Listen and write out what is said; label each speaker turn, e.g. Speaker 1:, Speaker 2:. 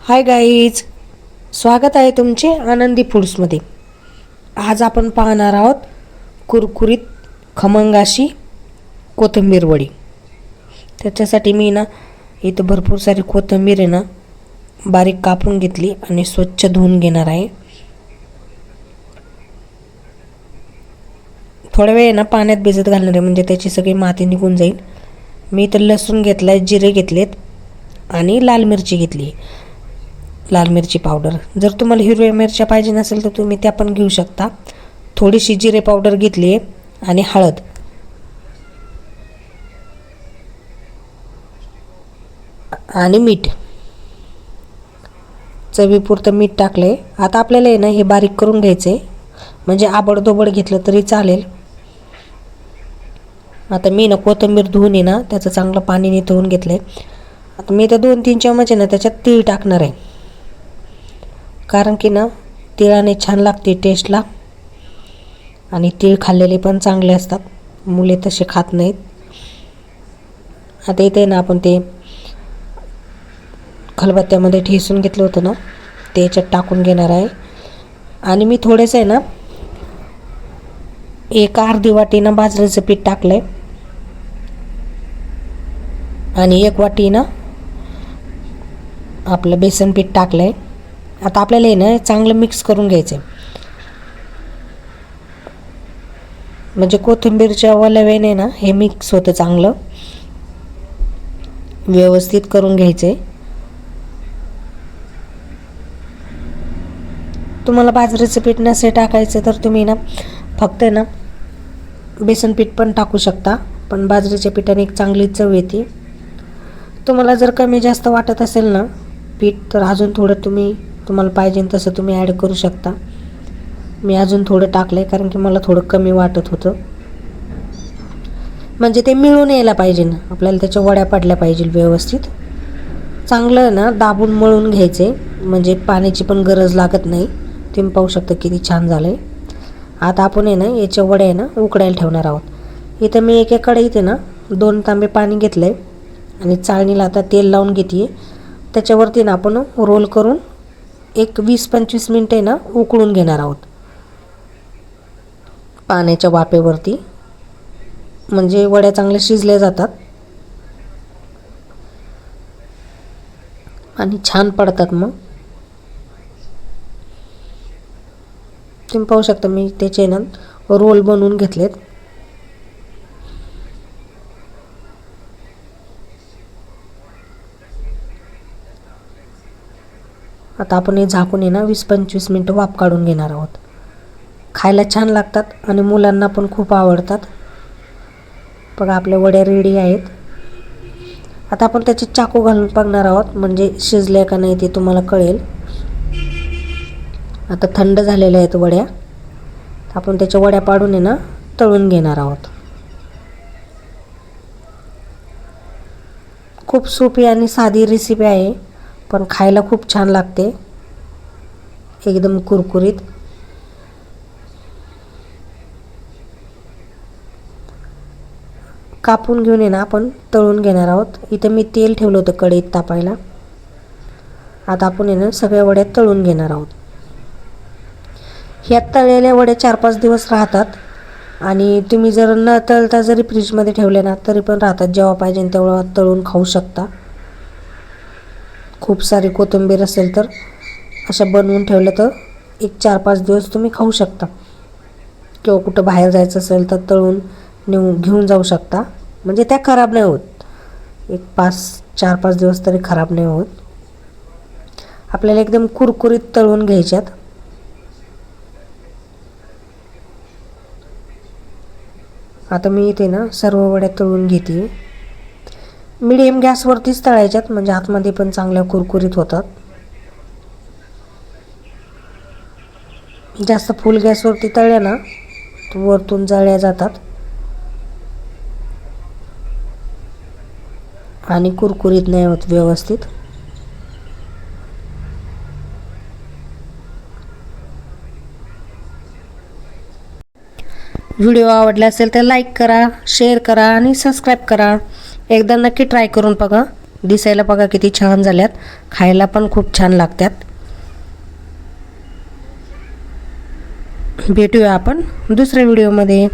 Speaker 1: Hi guys स्वागत आहे तुमचे आनंदी फूड्समध्ये. आज आपण पाहणार आहोत कुरकुरीत खमंगाशी कोथिंबीर वडी. त्याच्यासाठी मी ना इथं भरपूर सारी कोथिंबीर आहे ना बारीक कापून घेतली आणि स्वच्छ धुवून घेणार आहे. थोड्या वेळ ना पाण्यात भिजत घालणार आहे म्हणजे त्याची सगळी माती निघून जाईल. मी इथं लसूण घेतला आहे जिरे घेतलेत आणि लाल मिरची घेतली आहे. लाल मिरची पावडर जर तुम्हाला हिरव्या मिरच्या पाहिजे नसेल तर तुम्ही त्या पण घेऊ शकता. थोडीशी जिरे पावडर घेतली आहे आणि हळद. आणि मीठ. चवीपुरतं मीठ टाकलं आहे आता आपल्याला आहे ना हे बारीक करून घ्यायचं आहे म्हणजे आबडदोबड घेतलं तरी चालेल. आता मी ना कोथिंबीर धुवून आहे ना त्याचं चांगलं पाणी धुवून घेतलं आहे आता मी तर दोन तीन चमच आहे ना त्याच्यात तीळ टाकणार आहे. कारण की ना तिळाने छान लागते टेस्टला आणि तीळ खाल्लेले पण चांगले असतात. मुले तसे खात नाहीत. आता इथे ना आपण ते खलबत्त्यामध्ये ठेसून घेतलं होतं ना ते याच्यात टाकून घेणार आहे. आणि मी थोडेसं आहे ना एक अर्धी वाटी ना बाजरीचं पीठ टाकलं आहे आणि एक वाटी ना आपलं बेसन पीठ टाकलं आहे आता आपल्याला हे ना चांगलं मिक्स करून घ्यायचं आहे म्हणजे कोथिंबीरच्या वलवेने ना हे मिक्स होतं चांगलं. व्यवस्थित करून घ्यायचं आहे तुम्हाला बाजरीचं पीठ नसे टाकायचं तर तुम्ही ना फक्त ना बेसन पीठ पण टाकू शकता. पण बाजरीच्या पिठाने एक चांगली चव येते. तुम्हाला जर कमी जास्त वाटत असेल ना पीठ तर अजून थोडं तुम्ही तुम्हाला पाहिजे तसं तुम्ही ॲड करू शकता. मी अजून थोडं टाकलं आहे कारण की मला थोडं कमी वाटत होतं. म्हणजे ते मिळून यायला पाहिजे ना. आपल्याला त्याच्या वड्या पडल्या पाहिजे व्यवस्थित. चांगलं ना दाबून मळून घ्यायचे. म्हणजे पाण्याची पण गरज लागत नाही. तुम्ही पाहू शकता किती छान झालं आहे आता आपण आहे ना याच्या वड्या आहे ना उकडायला ठेवणार आहोत. इथं मी एका कढईत आहे ना दोन तांबे पाणी घेतलं आहे आणि चाळणीला आता तेल लावून घेते त्याच्यावरती ना आपण रोल करून एक वीस पंचवीस मिनटे ना उकळून घेणार आहोत. पाण्याच्या वाफेवरती. म्हणजे वड्या चांगल्या शिजल्या जातात. आणि छान पडतात मग. तुम्ही पाहू शकता मी त्याचे ना रोल बनवून घेतलेत. आता आपण हे झाकून आहे ना वीस पंचवीस मिनटं वाफ काढून घेणार आहोत. खायला छान लागतात आणि मुलांना पण खूप आवडतात. बघा आपल्या वड्या रेडी आहेत. आता आपण त्याचे चाकू घालून बघणार आहोत म्हणजे शिजल्या का नाही ते तुम्हाला कळेल. आता थंड झालेल्या आहेत वड्या. आपण त्याच्या वड्या पाडून आहे ना तळून घेणार आहोत. खूप सोपी आणि साधी रेसिपी आहे. पण खायला खूप छान लागते. एकदम कुरकुरीत. कापून घेऊन ये ना आपण तळून घेणार आहोत. इथं मी तेल ठेवलं होतं कढईत तापायला. आता आपण आहे ना सगळ्या वड्या तळून घेणार आहोत. ह्या तळलेल्या वड्या चार पाच दिवस राहतात. आणि तुम्ही जर न तळता जरी फ्रीजमध्ये ठेवले ना तरी पण राहतात. जेव्हा पाहिजे तेव्हा तळून खाऊ शकता. खूप सारी कोथिंबीर असेल तर अशा बनवून ठेवल्या तर एक चार पाच दिवस तुम्ही खाऊ शकता. किंवा कुठं बाहेर जायचं असेल तर तळून नेऊ घेऊन जाऊ शकता. म्हणजे त्या खराब नाही होत. एक पाच चार पाच दिवस तरी खराब नाही होत. आपल्याला एकदम कुरकुरीत तळून घ्यायच्यात. आता मी इथे ना सर्व वड्या तळून घेते. मिडियम गॅसवरतीच तळायच्यात म्हणजे आतमध्ये पण चांगल्या कुरकुरीत होतात. जास्त फुल गॅसवरती तळल्या ना वरतून जळल्या जातात. आणि कुरकुरीत नाही होत व्यवस्थित. व्हिडिओ आवडला असेल तर लाईक करा शेअर करा आणि सबस्क्राईब करा. एकदा नक्की ट्राय करून बघा. दिसायला बघा किती छान झाल्यात. खायला पण खूप छान लागतात भेटूया आपण दुसऱ्या व्हिडिओमध्ये.